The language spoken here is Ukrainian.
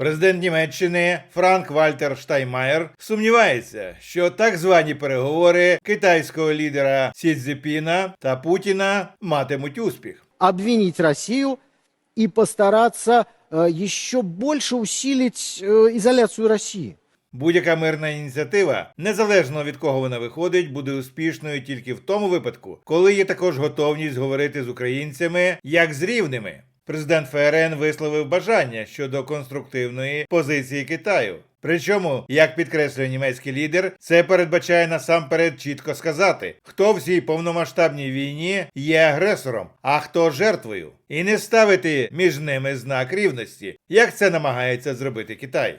Президент Німеччини Франк Вальтер Штайнмаєр сумнівається, що так звані переговори китайського лідера Сі Цзіпіна та Путіна матимуть успіх. обвинить Россию и постараться э, еще больше усилить э, изоляцию России. Будь-яка мирна ініціатива, незалежно від кого вона виходить, буде успішною тільки в тому випадку, коли є також готовність говорити з українцями як з рівними. Президент ФРН висловив бажання щодо конструктивної позиції Китаю. Причому, як підкреслює німецький лідер, це передбачає насамперед чітко сказати, хто в цій повномасштабній війні є агресором, а хто жертвою, і не ставити між ними знак рівності, як це намагається зробити Китай.